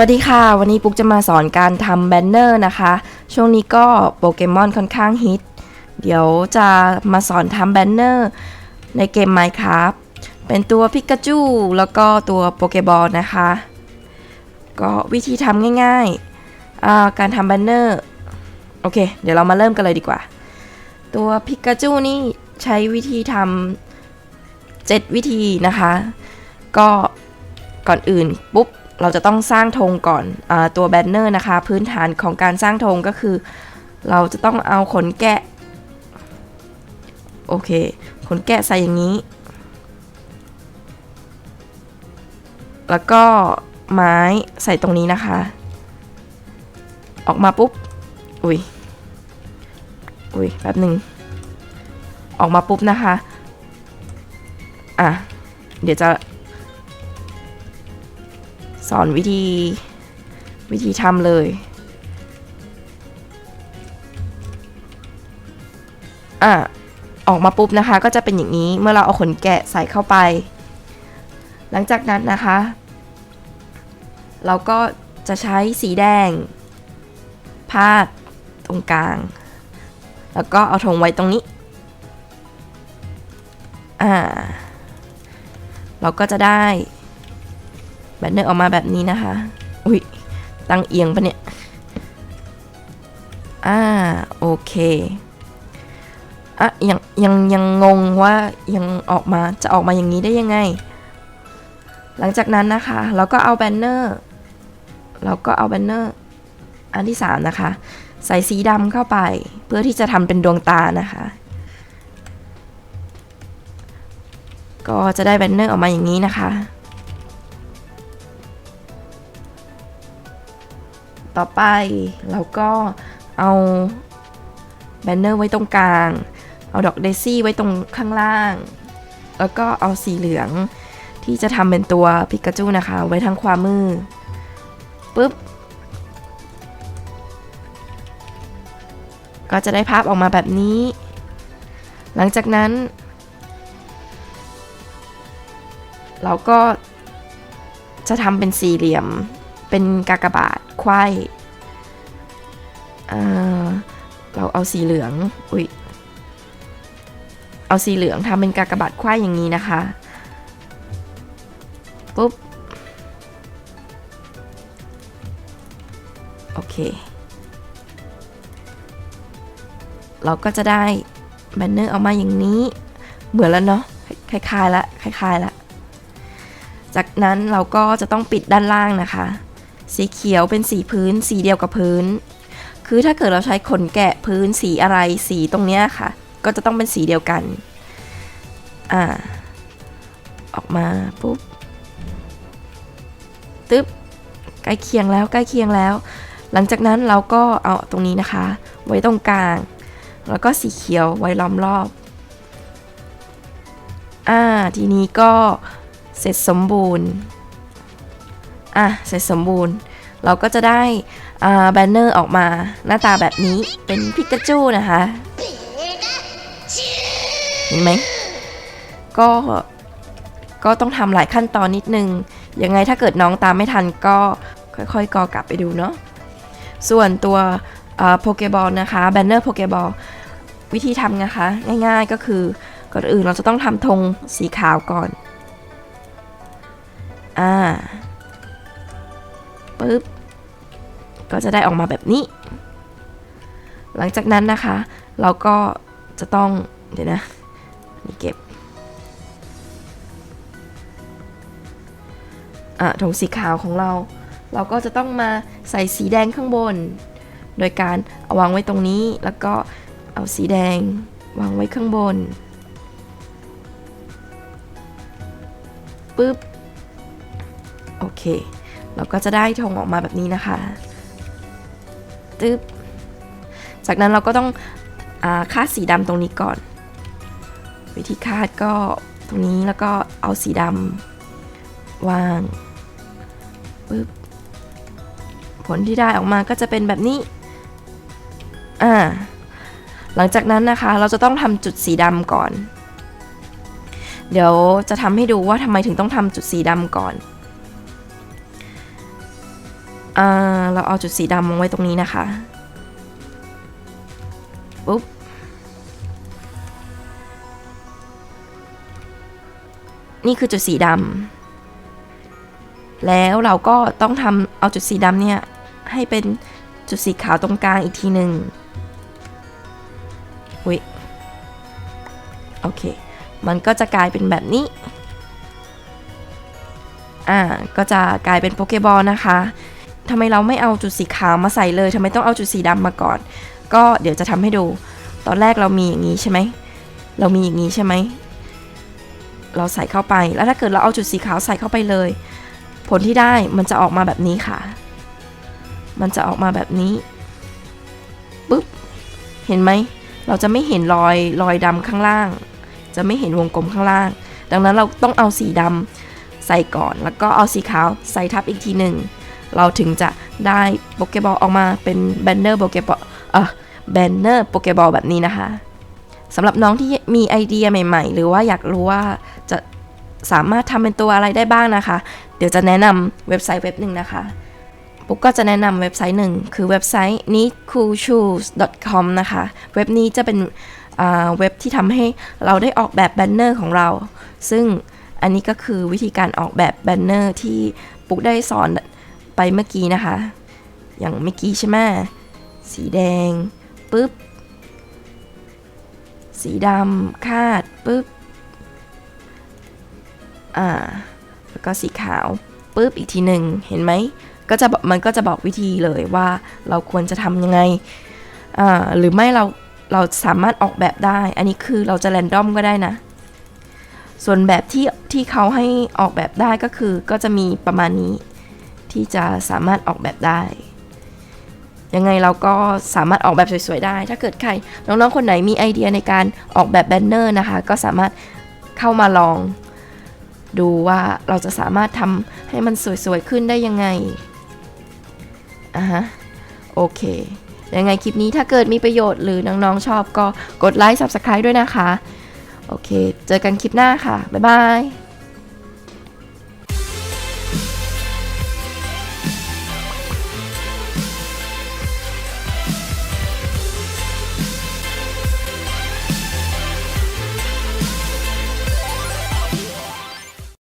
วัสดีค่ะ วันนี้ปุ๊กจะมาสอนการทำแบนเนอร์นะคะ ช่วงนี้ก็โปเกมอนค่อนข้างฮิต เดี๋ยวจะมาสอนทำแบนเนอร์ในเกม Minecraft เป็นตัวพิกาจูแล้วก็ตัวโปเกบอลนะคะ ก็วิธีทำง่ายๆ การทำแบนเนอร์ โอเค เดี๋ยวเรามาเริ่มกันเลยดีกว่า ตัวพิกาจูนี่ใช้วิธีทำเจ็ดวิธีนะคะ ก็ก่อนอื่นปุ๊บ เราจะต้องสร้างธงก่อนอตัวแบนเนอร์นะคะ พื้นฐานของการสร้างธงก็คือ เราจะต้องเอาขนแกะ โอเค ขนแกะใส่อย่างนี้ แล้วก็ไม้ใส่ตรงนี้นะคะ ออกมาปุ๊บ อุ้ย อุ้ยแป๊บหนึ่ง ออกมาปุ๊บนะคะ อะ เดี๋ยวจะ สอนวิธีวิธีทำเลย อะ ออกมาปุ๊บนะคะ ก็จะเป็นอย่างนี้ เมื่อเราเอาขนแกะใส่เข้าไป หลังจากนั้นนะคะ เราก็จะใช้สีแดง พาดตรงกลาง แล้วก็เอาธงไว้ตรงนี้ อ่า เราก็จะได้ แบนเนอร์ออกมาแบบนี้นะคะ อุ้ยตั้งเอียงปะเนี่ย อ่า โอเค อะ ยัง ยัง ยังงงว่ายังออกมาจะออกมาอย่างนี้ได้ยังไง หลังจากนั้นนะคะ เราก็เอาแบนเนอร์ เราก็เอาแบนเนอร์ อันที่ 3 นะคะ ใส่สีดำเข้าไป เพื่อที่จะทำเป็นดวงตานะคะ ก็จะได้แบนเนอร์ออกมาอย่างนี้นะคะ ต่อไปเราก็เอาแบนเนอร์ไว้ตรงกลาง เอาดอกเดซี่ไว้ตรงข้างล่าง แล้วก็เอาสีเหลืองที่จะทำเป็นตัวพิกาจูนะคะ ไว้ทางขวามือปุ๊บ ก็จะได้ภาพออกมาแบบนี้ หลังจากนั้น เราก็จะทำเป็นสี่เหลี่ยมเป็นกากบาท ไขว้อ่เราเอาสีเหลือง อุ้ยเอาสีเหลืองทำเป็นกากบาทไขว้อย่างนี้นะคะ ปุ๊บ โอเค เราก็จะได้แบนเนอร์ออกมาอย่างนี้ เหมือนแล้วเนาะ คล้ายๆละ คล้ายๆละ จากนั้นเราก็จะต้องปิดด้านล่างนะคะ สีเขียวเป็นสีพื้น สีเดียวกับพื้น คือถ้าเกิดเราใช้ขนแกะพื้นสีอะไรสีตรงเนี้ยค่ะ ก็จะต้องเป็นสีเดียวกันอ่าออกมาปุ๊บตึ๊บใกล้เคียงแล้วใกล้เคียงแล้ว หลังจากนั้นเราก็เอาตรงนี้นะคะ ไว้ตรงกลาง แล้วก็สีเขียวไว้ล้อมรอบอ่าทีนี้ก็เสร็จสมบูรณ์ อะเสร็จสมบูรณ์ เราก็จะได้แบนเนอร์ออกมาหน้าตาแบบนี้เป็นพิกาจูนะคะเห็นไหมก็ก็ต้องทำหลายขั้นตอนนิดนึง ยังไงถ้าเกิดน้องตามไม่ทันก็ค่อยๆกอกลับไปดูเนาะส่วนตัวโปเกบอลนะคะแบนเนอร์โปเกบอลวิธีทำนะคะ ง่ายๆก็คือก่อนอื่นเราจะต้องทำธงสีขาวก่อน อ่า ปึ๊บ ก็จะได้ออกมาแบบนี้ หลังจากนั้นนะคะ เราก็จะต้องเดี๋ยวนะนี่เก็บอะธงสีขาวของเรา เราก็จะต้องมาใส่สีแดงข้างบน โดยการเอาวางไว้ตรงนี้แล้วก็เอาสีแดงวางไว้ข้างบนปึ๊บ โอเค เราก็จะได้ธงออกมาแบบนี้นะคะตึ๊บจากนั้นเราก็ต้องอคาดสีดำตรงนี้ก่อน วิธีคาดก็ตรงนี้แล้วก็เอาสีดำวางปึ๊บผลที่ได้ออกมาก็จะเป็นแบบนี้อ่าหลังจากนั้นนะคะเราจะต้องทำจุดสีดำก่อน เดี๋ยวจะทำให้ดูว่าทำไมถึงต้องทำจุดสีดำก่อน เราเอาจุดสีดำไว้ตรงนี้นะคะปุ๊บนี่คือจุดสีดำแล้วเราก็ต้องทำเอาจุดสีดำเนี่ย ให้เป็นจุดสีขาวตรงกลางอีกทีหนึ่งอุ้ยโอเค มันก็จะกลายเป็นแบบนี้ อ่า ก็จะกลายเป็นโปเกบอลนะคะ ทำไมเราไม่เอาจุดสีขาวมาใส่เลยทำไมต้องเอาจุดสีดำมาก่อน ก็เดี๋ยวจะทำให้ดู ตอนแรกเรามีอย่างนี้ใช่ไหมเรามีอย่างนี้ใช่ไหมเราใส่เข้าไปแล้วถ้าเกิดเราเอาจุดสีขาวใส่เข้าไปเลย ผลที่ได้มันจะออกมาแบบนี้ค่ะ มันจะออกมาแบบนี้ปุ๊บเห็นไหมเราจะไม่เห็นรอยรอยดำข้างล่าง จะไม่เห็นวงกลมข้างล่าง ดังนั้นเราต้องเอาสีดำใส่ก่อน แล้วก็เอาสีขาวใส่ทับอีกทีหนึ่ง เราถึงจะได้โปเกบอลออกมาเป็นแบนเนอร์โปเกบอลเออแบนเนอร์โปเกบอลแบบนี้นะคะสำหรับน้องที่มีไอเดียใหม่ ๆ หรือว่าอยากรู้ว่าจะสามารถทำเป็นตัวอะไรได้บ้างนะคะ เดี๋ยวจะแนะนำเว็บไซต์เว็บหนึ่งนะคะปุ๊กก็จะแนะนำเว็บไซต์หนึ่งคือเว็บไซต์ neatcoolshoes.com นะคะ เว็บนี้จะเป็นเว็บที่ทำให้เราได้ออกแบบแบนเนอร์ของเรา ซึ่งอันนี้ก็คือวิธีการออกแบบแบนเนอร์ที่ปุ๊กได้สอน ไปเมื่อกี้นะคะ อย่างเมื่อกี้ใช่ไหมสีแดงปุ๊บ สีดำคาดปุ๊บ อ่า แล้วก็สีขาวปุ๊บอีกทีหนึ่งเห็นไหมก็จะมันก็จะบอกวิธีเลยว่าเราควรจะทำยังไง อ่า หรือไม่เราเราสามารถออกแบบได้ อันนี้คือเราจะแรนดอมก็ได้นะ ส่วนแบบที่ที่เขาให้ออกแบบได้ก็คือก็จะมีประมาณนี้ ที่จะสามารถออกแบบได้ ยังไงเราก็สามารถออกแบบสวยๆได้ ถ้าเกิดใครน้องๆคนไหนมีไอเดียในการออกแบบแบนเนอร์นะคะ ก็สามารถเข้ามาลอง ดูว่าเราจะสามารถทำให้มันสวยๆขึ้นได้ยังไงอะฮะโอเคยังไงคลิปนี้ถ้าเกิดมีประโยชน์หรือน้องๆชอบก็กดไลค์ Subscribe ด้วยนะคะ โอเค เจอกันคลิปหน้าค่ะ บ๊ายบาย